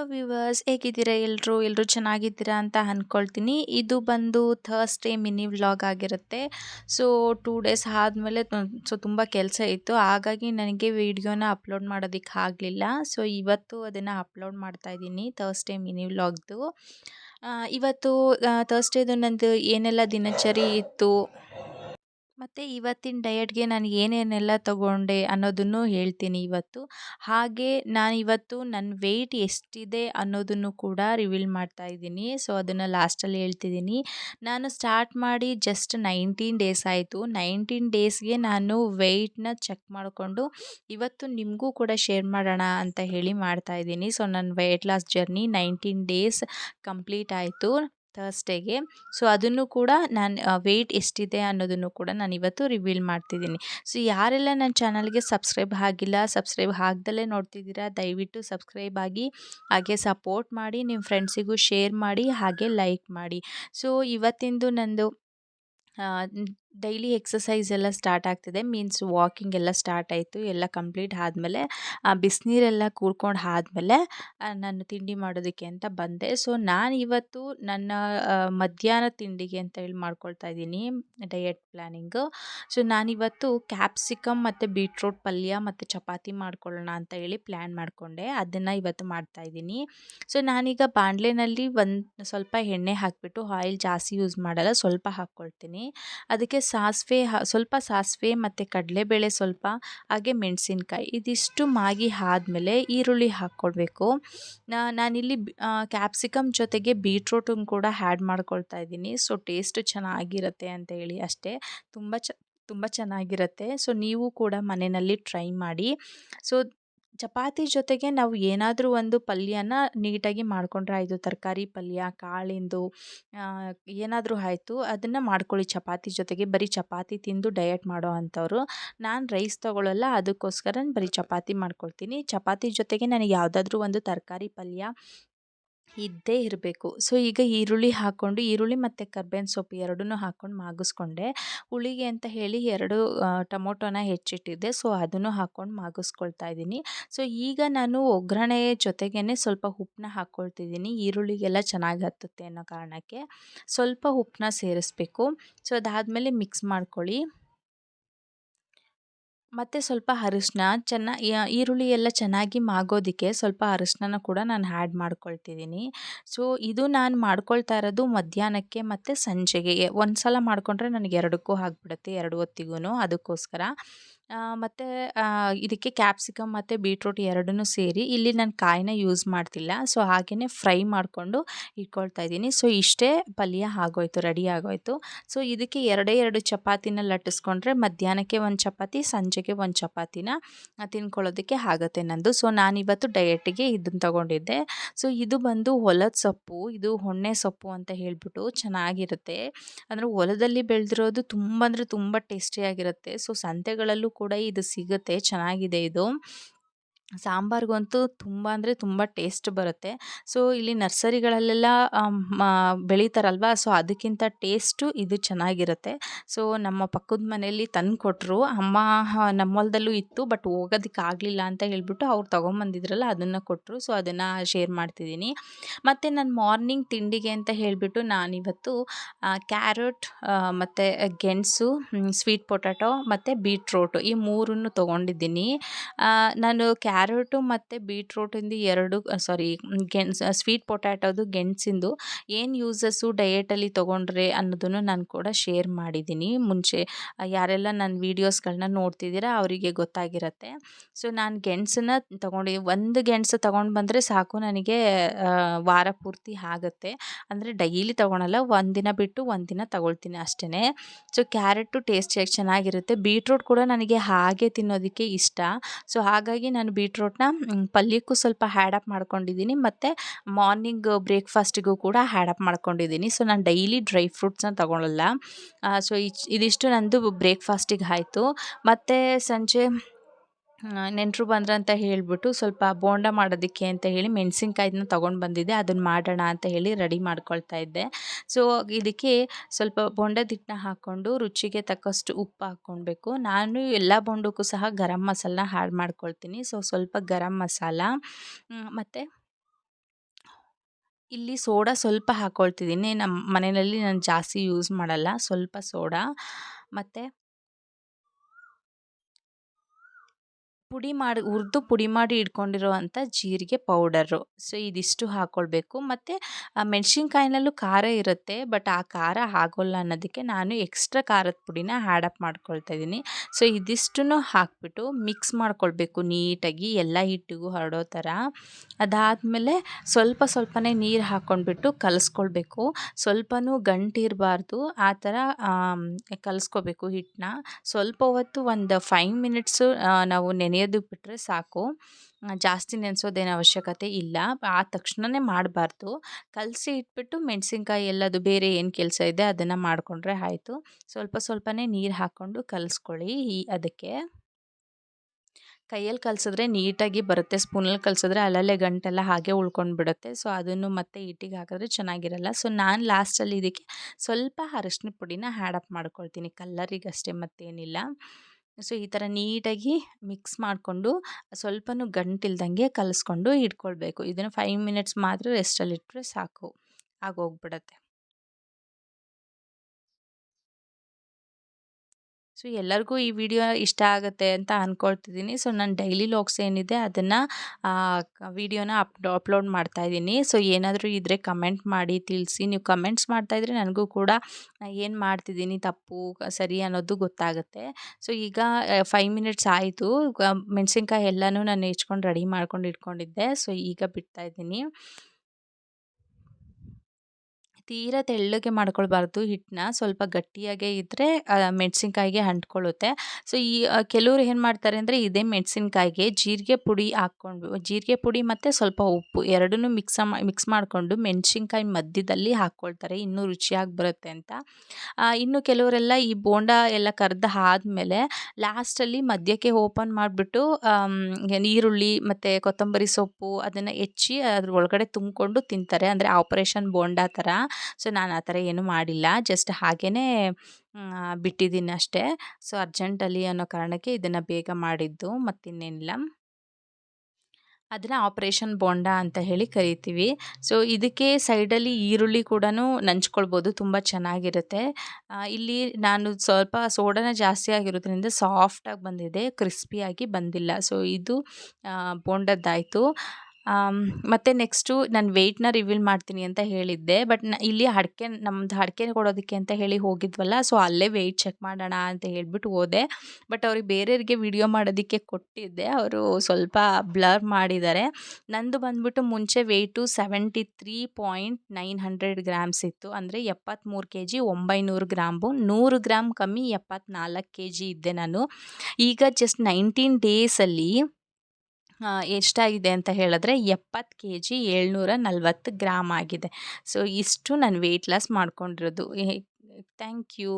Hello viewers ಹೇಗಿದ್ದೀರಾ? ಎಲ್ಲರೂ ಎಲ್ಲರೂ ಚೆನ್ನಾಗಿದ್ದೀರಾ ಅಂತ ಅಂದ್ಕೊಳ್ತೀನಿ ಇದು ಬಂದು ಥರ್ಸ್ಡೇ ಮಿನಿ ವ್ಲಾಗ್ ಆಗಿರುತ್ತೆ. ಸೊ ಟೂ ಡೇಸ್ ಆದಮೇಲೆ ಸೊ ತುಂಬ ಕೆಲಸ ಇತ್ತು. ಹಾಗಾಗಿ ನನಗೆ ವಿಡಿಯೋನ ಅಪ್ಲೋಡ್ ಮಾಡೋದಕ್ಕೆ ಆಗಲಿಲ್ಲ. ಸೊ ಇವತ್ತು ಅದನ್ನು ಅಪ್ಲೋಡ್ ಮಾಡ್ತಾ ಇದ್ದೀನಿ ಥರ್ಸ್ಡೇ ಮಿನಿ ವ್ಲಾಗ್ದು ಇವತ್ತು ಥರ್ಸ್ಡೇದು ನಂದು ಏನೆಲ್ಲ ದಿನಚರಿ ಇತ್ತು? ಮತ್ತು ಇವತ್ತಿನ ಡಯಟ್ಗೆ ನಾನು ಏನೇನೆಲ್ಲ ತಗೊಂಡೆ ಅನ್ನೋದನ್ನು ಹೇಳ್ತೀನಿ ಇವತ್ತು. ಹಾಗೆ ನಾನು ಇವತ್ತು ನನ್ನ ವೆಯ್ಟ್ ಎಷ್ಟಿದೆ ಅನ್ನೋದನ್ನು ಕೂಡ ರಿವೀಲ್ ಮಾಡ್ತಾ ಇದ್ದೀನಿ. ಸೊ ಅದನ್ನು ಲಾಸ್ಟಲ್ಲಿ ಹೇಳ್ತಿದ್ದೀನಿ. ನಾನು ಸ್ಟಾರ್ಟ್ ಮಾಡಿ ಜಸ್ಟ್ ನೈನ್ಟೀನ್ ಡೇಸ್ ಆಯಿತು. ನೈನ್ಟೀನ್ ಡೇಸ್ಗೆ ನಾನು ವೆಯ್ಟ್ನ ಚೆಕ್ ಮಾಡಿಕೊಂಡು ಇವತ್ತು ನಿಮಗೂ ಕೂಡ ಶೇರ್ ಮಾಡೋಣ ಅಂತ ಹೇಳಿ ಮಾಡ್ತಾ ಇದ್ದೀನಿ. ಸೊ ನನ್ನ weight loss journey nineteen days complete ಆಯಿತು. ಥರ್ಸ್ಡೇಗೆ ಸೊ ಅದನ್ನು ಕೂಡ ನಾನು ವೆಯ್ಟ್ ಎಷ್ಟಿದೆ ಅನ್ನೋದನ್ನು ಕೂಡ ನಾನು ಇವತ್ತು ರಿವೀಲ್ ಮಾಡ್ತಿದ್ದೀನಿ. ಸೊ ಯಾರೆಲ್ಲ ನನ್ನ ಚಾನಲ್ಗೆ ಸಬ್ಸ್ಕ್ರೈಬ್ ಆಗಿಲ್ಲ ಸಬ್ಸ್ಕ್ರೈಬ್ ಆಗ್ದಲೇ ನೋಡ್ತಿದ್ದೀರಾ, ದಯವಿಟ್ಟು ಸಬ್ಸ್ಕ್ರೈಬ್ ಆಗಿ, ಹಾಗೆ ಸಪೋರ್ಟ್ ಮಾಡಿ ನಿಮ್ಮ ಫ್ರೆಂಡ್ಸಿಗೂ ಶೇರ್ ಮಾಡಿ, ಹಾಗೆ ಲೈಕ್ ಮಾಡಿ. ಸೊ ಇವತ್ತಿಂದು ನಂದು ಡೈಲಿ ಎಕ್ಸಸೈಸ್ ಎಲ್ಲ ಸ್ಟಾರ್ಟ್ ಆಗ್ತಿದೆ. ಮೀನ್ಸ್ ವಾಕಿಂಗ್ ಎಲ್ಲ ಸ್ಟಾರ್ಟ್ ಆಯಿತು. ಎಲ್ಲ ಕಂಪ್ಲೀಟ್ ಆದಮೇಲೆ ಬಿಸಿನೀರೆಲ್ಲ ಕೂಡ್ಕೊಂಡು ಆದಮೇಲೆ ನಾನು ತಿಂಡಿ ಮಾಡೋದಕ್ಕೆ ಅಂತ ಬಂದೆ. ಸೊ ನಾನು ಇವತ್ತು ನನ್ನ ಮಧ್ಯಾಹ್ನ ತಿಂಡಿಗೆ ಅಂತ ಹೇಳಿ ಮಾಡ್ಕೊಳ್ತಾ ಇದ್ದೀನಿ ಡಯಟ್ ಪ್ಲ್ಯಾನಿಂಗು ಸೊ, ನಾನಿವತ್ತು ಕ್ಯಾಪ್ಸಿಕಮ್ ಮತ್ತು ಬೀಟ್ರೂಟ್ ಪಲ್ಯ ಮತ್ತು ಚಪಾತಿ ಮಾಡ್ಕೊಳ್ಳೋಣ ಅಂತ ಹೇಳಿ ಪ್ಲ್ಯಾನ್ ಮಾಡಿಕೊಂಡೆ. ಅದನ್ನು ಇವತ್ತು ಮಾಡ್ತಾ ಇದ್ದೀನಿ. ಸೊ, ನಾನೀಗ ಬಾಣಲೆನಲ್ಲಿ ಒಂದು ಸ್ವಲ್ಪ ಎಣ್ಣೆ ಹಾಕಿಬಿಟ್ಟು ಆಯಿಲ್ ಜಾಸ್ತಿ ಯೂಸ್ ಮಾಡಲ್ಲ, ಸ್ವಲ್ಪ ಹಾಕ್ಕೊಳ್ತೀನಿ. ಅದಕ್ಕೆ ಸಾಸಿವೆ ಸ್ವಲ್ಪ ಸಾಸಿವೆ ಮತ್ತು ಕಡಲೆಬೇಳೆ ಸ್ವಲ್ಪ, ಹಾಗೆ ಮೆಣಸಿನ್ಕಾಯಿ. ಇದಿಷ್ಟು ಮಾಗಿ ಆದಮೇಲೆ ಈರುಳ್ಳಿ ಹಾಕ್ಕೊಳ್ಬೇಕು. ನಾನಿಲ್ಲಿ ಕ್ಯಾಪ್ಸಿಕಮ್ ಜೊತೆಗೆ ಬೀಟ್ರೋಟನ್ನು ಕೂಡ ಹ್ಯಾಡ್ ಮಾಡ್ಕೊಳ್ತಾ ಇದ್ದೀನಿ. ಸೊ ಟೇಸ್ಟು ಚೆನ್ನಾಗಿರುತ್ತೆ ಅಂತ ಹೇಳಿ ಅಷ್ಟೇ. ತುಂಬ ಚ, ತುಂಬ ಚೆನ್ನಾಗಿರುತ್ತೆ. ಸೊ ನೀವು ಕೂಡ ಮನೆಯಲ್ಲಿ ಟ್ರೈ ಮಾಡಿ. ಸೊ ಚಪಾತಿ ಜೊತೆಗೆ ನಾವು ಏನಾದರೂ ಒಂದು ಪಲ್ಯನ ನೀಟಾಗಿ ಮಾಡಿಕೊಂಡ್ರೆ ಆಯಿತು. ತರಕಾರಿ ಪಲ್ಯ, ಕಾಳಿಂದು ಏನಾದರೂ ಆಯಿತು, ಅದನ್ನು ಮಾಡ್ಕೊಳ್ಳಿ ಚಪಾತಿ ಜೊತೆಗೆ. ಬರೀ ಚಪಾತಿ ತಿಂದು ಡಯಟ್ ಮಾಡೋ ಅಂಥವ್ರು. ನಾನು ರೈಸ್ ತೊಗೊಳ್ಳಲ್ಲ ಅದಕ್ಕೋಸ್ಕರ ಬರೀ ಚಪಾತಿ ಮಾಡ್ಕೊಳ್ತೀನಿ. ಚಪಾತಿ ಜೊತೆಗೆ ನನಗೆ ಯಾವುದಾದ್ರೂ ಒಂದು ತರಕಾರಿ ಪಲ್ಯ ಇದ್ದೇ ಇರಬೇಕು. ಸೊ, ಈಗ ಈರುಳ್ಳಿ ಹಾಕ್ಕೊಂಡು, ಈರುಳ್ಳಿ ಮತ್ತು ಕರ್ಬೇವಿನ ಸೊಪ್ಪು ಎರಡನ್ನೂ ಹಾಕ್ಕೊಂಡು ಮಾಗಿಸ್ಕೊಂಡೆ. ಹುಳಿಗೆ ಅಂತ ಹೇಳಿ ಎರಡು ಟೊಮೊಟೊನ ಹೆಚ್ಚಿಟ್ಟಿದ್ದೆ. ಸೊ, ಅದನ್ನು ಹಾಕ್ಕೊಂಡು ಮಾಗಿಸ್ಕೊಳ್ತಾ ಇದ್ದೀನಿ. ಸೊ, ಈಗ ನಾನು ಒಗ್ಗರಣೆ ಜೊತೆಗೇ ಸ್ವಲ್ಪ ಉಪ್ಪನ್ನ ಹಾಕ್ಕೊಳ್ತಿದ್ದೀನಿ. ಈರುಳ್ಳಿಗೆಲ್ಲ ಚೆನ್ನಾಗಿ ಹತ್ತುತ್ತೆ ಅನ್ನೋ ಕಾರಣಕ್ಕೆ. ಸ್ವಲ್ಪ ಉಪ್ಪನ್ನ ಸೇರಿಸ್ಬೇಕು. ಸೊ, ಅದಾದಮೇಲೆ ಮಿಕ್ಸ್ ಮಾಡ್ಕೊಳ್ಳಿ. ಮತ್ತು ಸ್ವಲ್ಪ ಅರಿಶಿನ ಚೆನ್ನ ಈರುಳ್ಳಿ ಎಲ್ಲ ಚೆನ್ನಾಗಿ ಮಾಗೋದಕ್ಕೆ ಸ್ವಲ್ಪ ಅರಿಶಿನ ಕೂಡ ನಾನು ಆ್ಯಡ್ ಮಾಡ್ಕೊಳ್ತಿದ್ದೀನಿ. ಸೊ ಇದು ನಾನು ಮಾಡ್ಕೊಳ್ತಾ ಇರೋದು ಮಧ್ಯಾಹ್ನಕ್ಕೆ ಮತ್ತು ಸಂಜೆಗೆ. ಒಂದು ಸಲ ಮಾಡಿಕೊಂಡ್ರೆ ನನಗೆ ಎರಡಕ್ಕೂ ಆಗಿಬಿಡುತ್ತೆ, ಎರಡು ಹೊತ್ತಿಗೂ ಅದಕ್ಕೋಸ್ಕರ. ಮತ್ತು ಇದಕ್ಕೆ ಕ್ಯಾಪ್ಸಿಕಮ್ ಮತ್ತು ಬೀಟ್ರೂಟ್ ಎರಡನ್ನೂ ಸೇರಿ ಇಲ್ಲಿ ನಾನು ಕಾಯಿನ ಯೂಸ್ ಮಾಡ್ತಿಲ್ಲ. ಸೊ ಹಾಗೇ ಫ್ರೈ ಮಾಡಿಕೊಂಡು ಇಟ್ಕೊಳ್ತಾ ಇದ್ದೀನಿ. ಸೊ ಇಷ್ಟೇ ಪಲ್ಯ ಆಗೋಯ್ತು ರೆಡಿ ಆಗೋಯ್ತು. ಸೊ ಇದಕ್ಕೆ ಎರಡೇ ಎರಡು ಚಪಾತಿನ ಲಟ್ಟಿಸ್ಕೊಂಡ್ರೆ ಮಧ್ಯಾಹ್ನಕ್ಕೆ ಒಂದು ಚಪಾತಿ, ಸಂಜೆಗೆ ಒಂದು ಚಪಾತಿನ ತಿನ್ಕೊಳ್ಳೋದಕ್ಕೆ ಆಗುತ್ತೆ ನಂದು. ಸೊ ನಾನಿವತ್ತು ಡಯಟಿಗೆ ಇದನ್ನು ತೊಗೊಂಡಿದ್ದೆ. ಸೊ ಇದು ಬಂದು ಹೊಲದ ಸೊಪ್ಪು, ಇದು ಹೊಣ್ಣೆ ಸೊಪ್ಪು ಅಂತ ಹೇಳಿಬಿಟ್ಟು ಚೆನ್ನಾಗಿರುತ್ತೆ. ಅಂದರೆ ಹೊಲದಲ್ಲಿ ಬೆಳೆದಿರೋದು ತುಂಬ ಅಂದರೆ ತುಂಬ ಟೇಸ್ಟಿಯಾಗಿರುತ್ತೆ. ಸೊ ಸಂತೆಗಳಲ್ಲೂ ಕೂಡ ಇದು ಸಿಗುತ್ತೆ ಚೆನ್ನಾಗಿದೆ ಇದು. ಸಾಂಬಾರಿಗಂತೂ ತುಂಬ ಅಂದರೆ ತುಂಬ ಟೇಸ್ಟ್ ಬರುತ್ತೆ. ಸೊ, ಇಲ್ಲಿ ನರ್ಸರಿಗಳಲ್ಲೆಲ್ಲ ಬೆಳೀತಾರಲ್ವ? ಸೊ, ಅದಕ್ಕಿಂತ ಟೇಸ್ಟು ಇದು ಚೆನ್ನಾಗಿರುತ್ತೆ. ಸೊ, ನಮ್ಮ ಪಕ್ಕದ ಮನೆಯಲ್ಲಿ ತಂದು ಕೊಟ್ಟರು ಅಮ್ಮ ನಮ್ಮ ಹೊಲದಲ್ಲೂ ಇತ್ತು, ಬಟ್ ಹೋಗೋದಕ್ಕೆ ಆಗಲಿಲ್ಲ ಅಂತ ಹೇಳ್ಬಿಟ್ಟು ಅವ್ರು ತೊಗೊಂಬಂದಿದ್ರಲ್ಲ, ಅದನ್ನು ಕೊಟ್ಟರು ಸೊ, ಅದನ್ನು ಶೇರ್ ಮಾಡ್ತಿದ್ದೀನಿ. ಮತ್ತು ನಾನು ಮಾರ್ನಿಂಗ್ ತಿಂಡಿಗೆ ಅಂತ ಹೇಳಿಬಿಟ್ಟು ನಾನಿವತ್ತು ಕ್ಯಾರೆಟ್ ಮತ್ತು ಗೆಣಸು ಸ್ವೀಟ್ ಪೊಟ್ಯಾಟೊ, ಮತ್ತು ಬೀಟ್ರೋಟು ಈ ಮೂರನ್ನು ತೊಗೊಂಡಿದ್ದೀನಿ. ನಾನು ಕ್ಯಾರೆಟು ಮತ್ತು ಬೀಟ್ರೂಟಿಂದು ಎರಡು ಸಾರಿ ಗೆಣಸು ಸ್ವೀಟ್ ಪೊಟ್ಯಾಟೋದು ಗೆಣಸಿಂದು ಏನು ಯೂಸಸ್ಸು ಡಯೆಟಲ್ಲಿ ತೊಗೊಂಡ್ರೆ ಅನ್ನೋದನ್ನು ನಾನು ಕೂಡ ಶೇರ್ ಮಾಡಿದ್ದೀನಿ. ಮುಂಚೆ ಯಾರೆಲ್ಲ ನನ್ನ ವೀಡಿಯೋಸ್ಗಳನ್ನ ನೋಡ್ತಿದ್ದೀರ ಅವರಿಗೆ ಗೊತ್ತಾಗಿರುತ್ತೆ. ಸೊ, ನಾನು ಗೆಣಸನ್ನ ತೊಗೊಂಡು, ಒಂದು ಗೆಣಸು ತೊಗೊಂಡು ಬಂದರೆ ಸಾಕು ನನಗೆ ವಾರ ಪೂರ್ತಿ ಆಗುತ್ತೆ. ಅಂದರೆ ಡೈಲಿ ತೊಗೊಳಲ್ಲ ಒಂದಿನ ಬಿಟ್ಟು ಒಂದಿನ ತೊಗೊಳ್ತೀನಿ ಅಷ್ಟೇ ಸೊ, ಕ್ಯಾರೆಟು ಟೇಸ್ಟಿಯಾಗಿ ಚೆನ್ನಾಗಿರುತ್ತೆ. ಬೀಟ್ರೂಟ್ ಕೂಡ ನನಗೆ ಹಾಗೆ ತಿನ್ನೋದಕ್ಕೆ ಇಷ್ಟ. ಸೊ, ಹಾಗಾಗಿ ನಾನು ಬೀಟ್ರೋಟ್ನ ಪಲ್ಯಕ್ಕೂ ಸ್ವಲ್ಪ ಹ್ಯಾಡಪ್ ಮಾಡ್ಕೊಂಡಿದ್ದೀನಿ. ಮತ್ತು ಮಾರ್ನಿಂಗ್ ಬ್ರೇಕ್ಫಾಸ್ಟಿಗೂ ಕೂಡ ಹ್ಯಾಡಪ್ ಮಾಡ್ಕೊಂಡಿದ್ದೀನಿ. ಸೊ ನಾನು ಡೈಲಿ ಡ್ರೈ ಫ್ರೂಟ್ಸ್ನ ತೊಗೊಳಲ್ಲ. ಸೊ ಇದಿಷ್ಟು ನಂದು ಬ್ರೇಕ್ಫಾಸ್ಟಿಗೆ ಆಯಿತು. ಮತ್ತು ಸಂಜೆ ನೆಂಟರು ಅಂತ ಹೇಳಿಬಿಟ್ಟು ಸ್ವಲ್ಪ ಬೋಂಡ ಮಾಡೋದಕ್ಕೆ ಅಂತ ಹೇಳಿ ಮೆಣಸಿನ್ಕಾಯಿನ ತೊಗೊಂಡು ಬಂದಿದ್ದೆ. ಅದನ್ನು ಮಾಡೋಣ ಅಂತ ಹೇಳಿ ರೆಡಿ ಮಾಡ್ಕೊಳ್ತಾ ಇದ್ದೆ. ಸೊ ಇದಕ್ಕೆ ಸ್ವಲ್ಪ ಬೋಂಡದ ಹಿಟ್ಟನ್ನ ಹಾಕ್ಕೊಂಡು ರುಚಿಗೆ ತಕ್ಕಷ್ಟು ಉಪ್ಪು ಹಾಕ್ಕೊಳ್ಬೇಕು. ನಾನು ಎಲ್ಲ ಬೋಂಡಕ್ಕೂ ಸಹ ಗರಂ ಮಸಾಲನ ಹಾಳು ಮಾಡ್ಕೊಳ್ತೀನಿ. ಸೊ ಸ್ವಲ್ಪ ಗರಂ ಮಸಾಲ ಮತ್ತು ಇಲ್ಲಿ ಸೋಡಾ ಸ್ವಲ್ಪ ಹಾಕ್ಕೊಳ್ತಿದ್ದೀನಿ ನಮ್ಮ ಮನೆಯಲ್ಲಿ ನಾನು ಜಾಸ್ತಿ ಯೂಸ್ ಮಾಡಲ್ಲ. ಸ್ವಲ್ಪ ಸೋಡಾ, ಮತ್ತು ಪುಡಿ ಮಾಡಿ, ಹುರಿದು ಪುಡಿ ಮಾಡಿ ಇಟ್ಕೊಂಡಿರುವಂಥ ಜೀರಿಗೆ ಪೌಡರು. ಸೊ, ಇದಿಷ್ಟು ಹಾಕ್ಕೊಳ್ಬೇಕು ಮತ್ತು ಮೆಣಸಿನ್ಕಾಯಿನಲ್ಲೂ ಖಾರ ಇರುತ್ತೆ, ಬಟ್ ಆ ಖಾರ ಆಗೋಲ್ಲ ಅನ್ನೋದಕ್ಕೆ ನಾನು ಎಕ್ಸ್ಟ್ರಾ ಖಾರದ ಪುಡಿನ ಆ್ಯಡಪ್ ಮಾಡ್ಕೊಳ್ತಾ ಇದ್ದೀನಿ. ಸೊ ಇದಿಷ್ಟು ಹಾಕಿಬಿಟ್ಟು ಮಿಕ್ಸ್ ಮಾಡ್ಕೊಳ್ಬೇಕು ನೀಟಾಗಿ, ಎಲ್ಲ ಹಿಟ್ಟಿಗೂ ಹರಡೋ ಥರ. ಅದಾದಮೇಲೆ ಸ್ವಲ್ಪ ಸ್ವಲ್ಪನೇ ನೀರು ಹಾಕ್ಕೊಂಡ್ಬಿಟ್ಟು ಕಲಿಸ್ಕೊಳ್ಬೇಕು. ಸ್ವಲ್ಪನೂ ಗಂಟಿರಬಾರ್ದು, ಆ ಥರ ಕಲಿಸ್ಕೋಬೇಕು ಹಿಟ್ಟನ್ನ. ಸ್ವಲ್ಪ ಹೊತ್ತು ಒಂದು ಫೈವ್ ಮಿನಿಟ್ಸು ನಾವು ನೆನೆಯೋದಕ್ಕೆ ಬಿಟ್ಟರೆ ಸಾಕು. ಜಾಸ್ತಿ ನೆನೆಸೋದೇನು ಅವಶ್ಯಕತೆ ಇಲ್ಲ. ಆ ತಕ್ಷಣವೇ ಮಾಡಬಾರ್ದು. ಕಲಸಿ ಇಟ್ಬಿಟ್ಟು ಮೆಣಸಿನ್ಕಾಯಿ ಎಲ್ಲದು ಬೇರೆ ಏನು ಕೆಲಸ ಇದೆ ಅದನ್ನು ಮಾಡಿಕೊಂಡ್ರೆ ಆಯಿತು. ಸ್ವಲ್ಪ ಸ್ವಲ್ಪನೇ ನೀರು ಹಾಕ್ಕೊಂಡು ಕಲಿಸ್ಕೊಳ್ಳಿ ಈ ಅದಕ್ಕೆ. ಕೈಯಲ್ಲಿ ಕಲಸಿದ್ರೆ ನೀಟಾಗಿ ಬರುತ್ತೆ. ಸ್ಪೂನಲ್ಲಿ ಕಲಸಿದ್ರೆ ಅಲ್ಲಲ್ಲೇ ಗಂಟೆಲ್ಲ ಹಾಗೆ ಉಳ್ಕೊಂಡು ಬಿಡುತ್ತೆ. ಸೊ, ಅದನ್ನು ಮತ್ತೆ ಹಿಟ್ಟಿಗೆ ಹಾಕಿದ್ರೆ ಚೆನ್ನಾಗಿರಲ್ಲ. ಸೊ, ನಾನು ಲಾಸ್ಟಲ್ಲಿ ಇದಕ್ಕೆ ಸ್ವಲ್ಪ ಅರಶಿನ ಪುಡಿನ ಹ್ಯಾಡಪ್ ಮಾಡ್ಕೊಳ್ತೀನಿ. ಕಲ್ಲರಿಗಷ್ಟೇ ಮತ್ತೇನಿಲ್ಲ. ಸೊ, ಈ ಥರ ನೀಟಾಗಿ ಮಿಕ್ಸ್ ಮಾಡಿಕೊಂಡು, ಸ್ವಲ್ಪನೂ ಗಂಟಿಲ್ದಂಗೆ ಕಲಸ್ಕೊಂಡು ಇಟ್ಕೊಳ್ಬೇಕು. ಇದನ್ನು ಫೈವ್ ಮಿನಿಟ್ಸ್ ಮಾತ್ರ ರೆಸ್ಟಲ್ಲಿ ಇಟ್ಟರೆ ಸಾಕು. ಆಗೋಗ್ಬಿಡತ್ತೆ. ಸೊ ಎಲ್ಲರಿಗೂ ಈ ವಿಡಿಯೋ ಇಷ್ಟ ಆಗುತ್ತೆ ಅಂತ ಅಂದ್ಕೊಳ್ತಿದ್ದೀನಿ ಸೊ ನಾನು ಡೈಲಿ ಲಾಗ್ಸ್ ಏನಿದೆ ಅದನ್ನು ವಿಡಿಯೋನ ಅಪ್, ಅಪ್ಲೋಡ್ ಮಾಡ್ತಾ ಇದ್ದೀನಿ. ಸೊ ಏನಾದರೂ ಇದ್ದರೆ ಕಮೆಂಟ್ ಮಾಡಿ ತಿಳಿಸಿ. ನೀವು ಕಮೆಂಟ್ಸ್ ಮಾಡ್ತಾಯಿದ್ರೆ ನನಗೂ ಕೂಡ ಏನು ಮಾಡ್ತಿದ್ದೀನಿ, ತಪ್ಪು ಸರಿ ಅನ್ನೋದು ಗೊತ್ತಾಗುತ್ತೆ. ಸೊ ಈಗ ಫೈವ್ ಮಿನಿಟ್ಸ್ ಆಯಿತು. ಮೆಣಸಿನ್ಕಾಯಿ ಎಲ್ಲನೂ ನಾನು ಹೆಚ್ಕೊಂಡು ರೆಡಿ ಮಾಡ್ಕೊಂಡು ಇಟ್ಕೊಂಡಿದ್ದೆ. ಸೊ ಈಗ ಬಿಡ್ತಾ ಇದ್ದೀನಿ. ತೀರಾ ತೆಳ್ಳಗೆ ಮಾಡ್ಕೊಳ್ಬಾರ್ದು ಹಿಟ್ಟನ್ನ. ಸ್ವಲ್ಪ ಗಟ್ಟಿಯಾಗೇ ಇದ್ದರೆ ಮೆಣಸಿನ್ಕಾಯಿಗೆ ಅಂಟ್ಕೊಳ್ಳುತ್ತೆ. ಸೊ, ಈ ಕೆಲವ್ರು ಏನು ಮಾಡ್ತಾರೆ ಅಂದರೆ, ಇದೇ ಮೆಣಸಿನ್ಕಾಯಿಗೆ ಜೀರಿಗೆ ಪುಡಿ ಹಾಕ್ಕೊಂಡು, ಜೀರಿಗೆ ಪುಡಿ ಮತ್ತು ಸ್ವಲ್ಪ ಉಪ್ಪು ಎರಡನ್ನೂ ಮಿಕ್ಸ ಮಿಕ್ಸ್ ಮಾಡಿಕೊಂಡು ಮೆಣಸಿನ್ಕಾಯಿ ಮಧ್ಯದಲ್ಲಿ ಹಾಕ್ಕೊಳ್ತಾರೆ. ಇನ್ನೂ ರುಚಿಯಾಗಿ ಬರುತ್ತೆ ಅಂತ. ಇನ್ನು ಕೆಲವರೆಲ್ಲ ಈ ಬೋಂಡ ಎಲ್ಲ ಕರೆದು ಆದಮೇಲೆ ಲಾಸ್ಟಲ್ಲಿ ಮಧ್ಯಕ್ಕೆ ಓಪನ್ ಮಾಡಿಬಿಟ್ಟು ಈರುಳ್ಳಿ ಮತ್ತು ಕೊತ್ತಂಬರಿ ಸೊಪ್ಪು ಅದನ್ನು ಹೆಚ್ಚಿ ಅದ್ರ ಒಳಗಡೆ ತುಂಬಿಕೊಂಡು ತಿಂತಾರೆ. ಅಂದರೆ ಆಪ್ರೇಷನ್ ಬೋಂಡ ಥರ ಸೊ, ನಾನು ಆ ಥರ ಏನೂ ಮಾಡಿಲ್ಲ. ಜಸ್ಟ್ ಹಾಗೇ ಬಿಟ್ಟಿದ್ದೀನಿ ಅಷ್ಟೇ. ಸೊ, ಅರ್ಜೆಂಟಲ್ಲಿ ಅನ್ನೋ ಕಾರಣಕ್ಕೆ ಇದನ್ನು ಬೇಗ ಮಾಡಿದ್ದು, ಮತ್ತಿನ್ನೇನಿಲ್ಲ. ಅದನ್ನು ಆಪ್ರೇಷನ್ ಬೋಂಡ ಅಂತ ಹೇಳಿ ಕರಿತೀವಿ. ಸೊ, ಇದಕ್ಕೆ ಸೈಡಲ್ಲಿ ಈರುಳ್ಳಿ ಕೂಡ ನಂಚ್ಕೊಳ್ಬೋದು. ತುಂಬ ಚೆನ್ನಾಗಿರುತ್ತೆ. ಇಲ್ಲಿ ನಾನು ಸ್ವಲ್ಪ ಸೋಡನ ಜಾಸ್ತಿ ಆಗಿರೋದ್ರಿಂದ ಸಾಫ್ಟಾಗಿ ಬಂದಿದೆ, ಕ್ರಿಸ್ಪಿಯಾಗಿ ಬಂದಿಲ್ಲ. ಸೊ, ಇದು ಬೋಂಡದ್ದಾಯಿತು. ಮತ್ತು ನೆಕ್ಸ್ಟು ನಾನು ವೆಯ್ಟ್ನ ರಿವೀಲ್ ಮಾಡ್ತೀನಿ ಅಂತ ಹೇಳಿದ್ದೆ ಬಟ್ನ, ಇಲ್ಲಿ ಅಡ್ಕೆ ನಮ್ಮದು ಅಡ್ಕೆ ಕೊಡೋದಕ್ಕೆ ಅಂತ ಹೇಳಿ ಹೋಗಿದ್ವಲ್ಲ ಸೊ ಅಲ್ಲೇ ವೆಯ್ಟ್ ಚೆಕ್ ಮಾಡೋಣ ಅಂತ ಹೇಳ್ಬಿಟ್ಟು ಹೋದೆ. ಬಟ್ ಅವ್ರಿಗೆ ಬೇರೆಯವ್ರಿಗೆ ವಿಡಿಯೋ ಮಾಡೋದಕ್ಕೆ ಕೊಟ್ಟಿದ್ದೆ, ಅವರು ಸ್ವಲ್ಪ ಬ್ಲರ್ ಮಾಡಿದ್ದಾರೆ. ನಂದು ಬಂದ್ಬಿಟ್ಟು ಮುಂಚೆ weight seventy three point nine hundred grams ಇತ್ತು, ಅಂದರೆ ಎಪ್ಪತ್ತ್ಮೂರು ಕೆ ಜಿ ಒಂಬೈನೂರು ಗ್ರಾಮು, ನೂರು ಗ್ರಾಮ್ ಕಮ್ಮಿ ಎಪ್ಪತ್ನಾಲ್ಕು ಕೆ ಜಿ ಇದ್ದೆ ನಾನು. ಈಗ ಜಸ್ಟ್ ನೈನ್ಟೀನ್ ಡೇಸಲ್ಲಿ ಎಷ್ಟಾಗಿದೆ ಅಂತ ಹೇಳಿದ್ರೆ ಎಪ್ಪತ್ತು ಕೆ ಜಿ ಏಳ್ನೂರ ನಲ್ವತ್ತು ಗ್ರಾಮ್ ಆಗಿದೆ. ಸೊ ಇಷ್ಟು ನಾನು ವೆಯ್ಟ್ ಲಾಸ್ ಮಾಡ್ಕೊಂಡಿರೋದು. Thank you